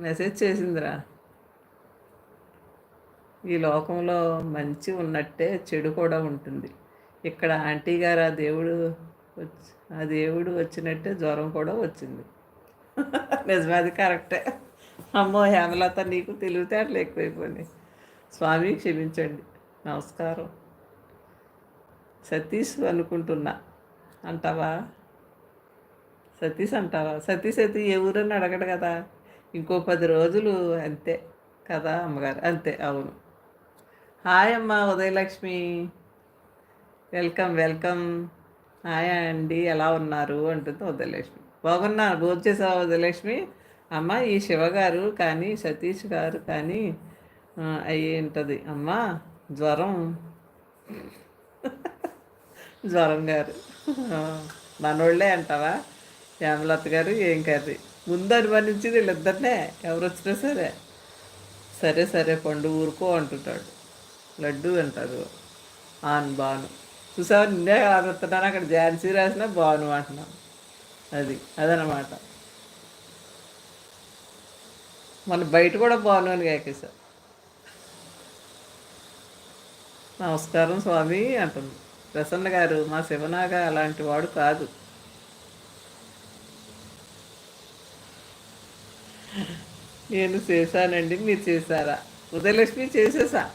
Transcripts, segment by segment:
Message చేసిందిరా. ఈ లోకంలో మంచి ఉన్నట్టే చెడు కూడా ఉంటుంది. ఇక్కడ ఆంటీ గారు ఆ దేవుడు వచ్చి ఆ దేవుడు వచ్చినట్టే జ్వరం కూడా వచ్చింది. నిజమది కరెక్టే. అమ్మో హేమలత నీకు తెలివితేటలు ఎక్కువైపోయినాయి. స్వామి క్షమించండి. నమస్కారం. సతీష్ అనుకుంటున్నా. అంటావా? సతీష్ అంటావా? సతీష్ అయితే ఏ ఊరని అడగడు కదా. ఇంకో పది రోజులు అంతే కదా అమ్మగారు? అంతే అవును. హాయ్ అమ్మ ఉదయలక్ష్మి. Welcome welcome. హాయ్ అండి ఎలా ఉన్నారు? అంటుంది ఉదయలక్ష్మి. బాగున్నా భోజనం చేసావా ఉదయలక్ష్మి? అమ్మ ఈ శివగారు కానీ సతీష్ గారు కానీ అయ్యి ఉంటుంది. అమ్మ జ్వరం. జ్వరం గారు. మనోళ్ళే అంటావా? శ్యామలత గారు ఏం కర్రీ? ముందు అనుమానించింది వీళ్ళిద్దరినే ఎవరు వచ్చినా సరే. సరే సరే పండు ఊరుకో అంటుంటాడు. లడ్డు అంటారు ఆన్ బాను. చూసావా? నిన్నే ఆడుతున్నాను అక్కడ ఝాన్సీ రాసిన బాను అంటున్నాను అది అదనమాట. మన బయట కూడా బాను అని కాకేశా. నమస్కారం స్వామి అంటుంది. ప్రసన్న గారు మా శివనాగ అలాంటి వాడు కాదు. నేను చేశానండి మీరు చేశారా? ఉదయలక్ష్మి చేసేసా.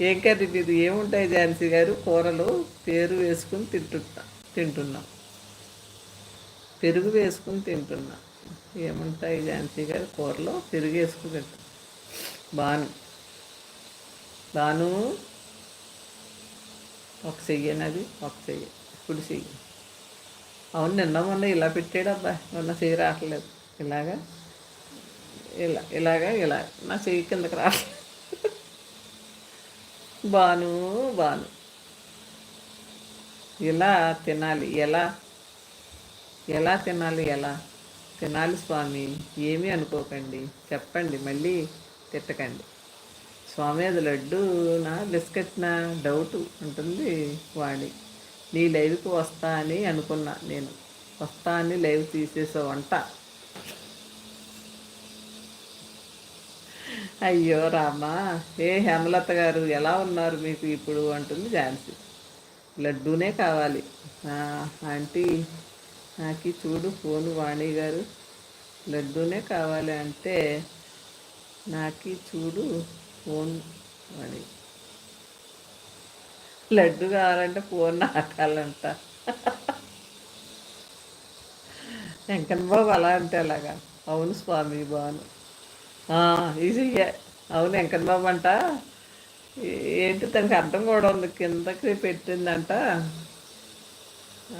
ఏం కర్రీ మీది? ఏముంటాయి ఝాన్సీ గారు? కూరలు పేరు వేసుకుని తింటున్నా తింటున్నాం. పెరుగు వేసుకుని తింటున్నా. ఏముంటాయి ఝాన్సీ గారు? కూరలో పెరుగు వేసుకుని తింటా. బాను. బాను. ఒక చెయ్యనది ఒక చెయ్యి. ఇప్పుడు చెయ్యి. అవును నిన్న మొన్న ఇలా పెట్టాడు అబ్బా మొన్న చెయ్యి రావట్లేదు. ఇలాగా? ఇలా ఇలాగా ఇలా. నా చెయ్యి కిందకి రా బాను బాను. ఇలా తినాలి ఎలా ఎలా తినాలి ఎలా? తినాలి స్వామి ఏమీ అనుకోకండి. చెప్పండి మళ్ళీ తిట్టకండి. స్వామి అది లడ్డు నా బిస్కెట్ డౌట్ ఉంటుంది వాడి నీ లైవ్కి వస్తా అని అనుకున్నా నేను. వస్తా అని లైవ్ తీసేసా వంట. అయ్యో రామా ఏ హేమలత గారు ఎలా ఉన్నారు మీకు ఇప్పుడు అంటుంది ఝాన్సీ. లడ్డూనే కావాలి. ఆంటీ నాకు చూడు ఫోన్ వాణి గారు. లడ్డూనే కావాలి అంటే నాకు చూడు ఫోన్ వాణి. లడ్డు కావాలంటే ఫోన్ నాకాలంట వెంకన్న బాబు అలా అంటే అలాగా అవును స్వామి బాను. ఈజీగా అవును వెంకటబాబు అంట. ఏంటి తనకి అర్థం కూడా ఉంది కిందకి పెట్టిందంట.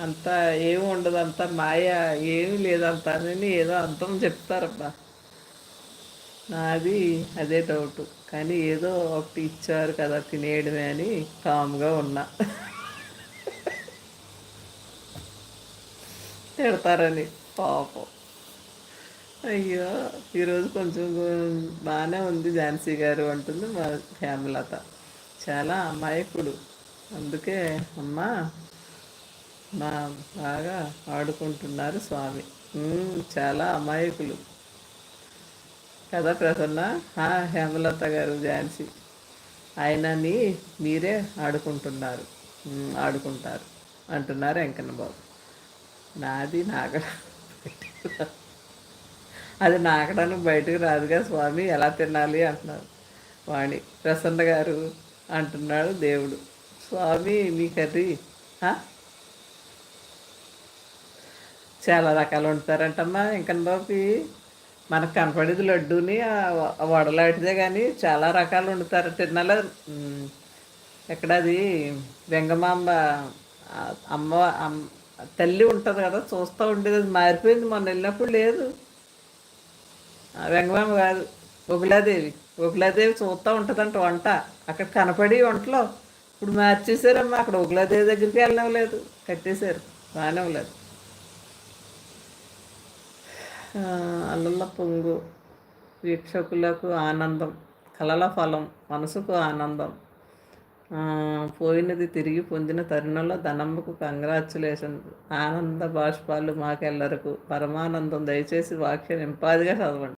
అంత ఏమి ఉండదు అంత మాయ ఏమి లేదంత అని ఏదో అర్థం చెప్తారబ్బా. నాది అదే డౌట్ కానీ ఏదో ఒకటి ఇచ్చారు కదా తినేయడమే అని కామ్గా ఉన్నా. తిడతారని పాపం. అయ్యో ఈరోజు కొంచెం బాగానే ఉంది ఝాన్సీ గారు అంటుంది మా హేమలత చాలా అమాయకుడు. అందుకే అమ్మ మా బాగా ఆడుకుంటున్నారు స్వామి. చాలా అమాయకులు. కదా ప్రసన్న? హేమలత గారు ఝాన్సీ. ఆయనని మీరే ఆడుకుంటున్నారు. ఆడుకుంటారు. అంటున్నారు వెంకన్న బాబు నాది నాగ అది నాకడానికి బయటకు రాదుగా స్వామి ఎలా తినాలి అంటున్నారు. వాణి ప్రసన్న గారు అంటున్నాడు దేవుడు. స్వామి మీ కర్రీ చాలా రకాలు వండుతారంటమ్మా. ఇంకన్ బాబు మనకు కనపడేది లడ్డూని వడలాంటిదే కానీ చాలా రకాలు వండుతారు. తిన్నాల? ఎక్కడది? వెంగమాంబ అమ్మ తల్లి ఉంటుంది కదా చూస్తూ ఉండేది. అది మారిపోయింది. మొన్న వెళ్ళినప్పుడు లేదు. వెంగమాంబ కాదు. బొగులాదేవి బొగులాదేవి చూస్తూ ఉంటుందంట వంట. అక్కడ కనపడి వంటలో ఇప్పుడు మార్చేసారమ్మా అక్కడ ఒకలాదేవి దగ్గరికి వెళ్ళనివ్వలేదు. కట్టేశారు. రానివ్వలేదు. అల్లల పొంగు. వీక్షకులకు ఆనందం. కలల ఫలం. మనసుకు ఆనందం. పోయినది తిరిగి పొందిన తరుణంలో ధనమ్మకు కంగ్రాచులేషన్. ఆనంద బాష్పాలు మాకెల్లరకు. పరమానందం. దయచేసి వాక్యం ఇంపాదిగా చదవండి.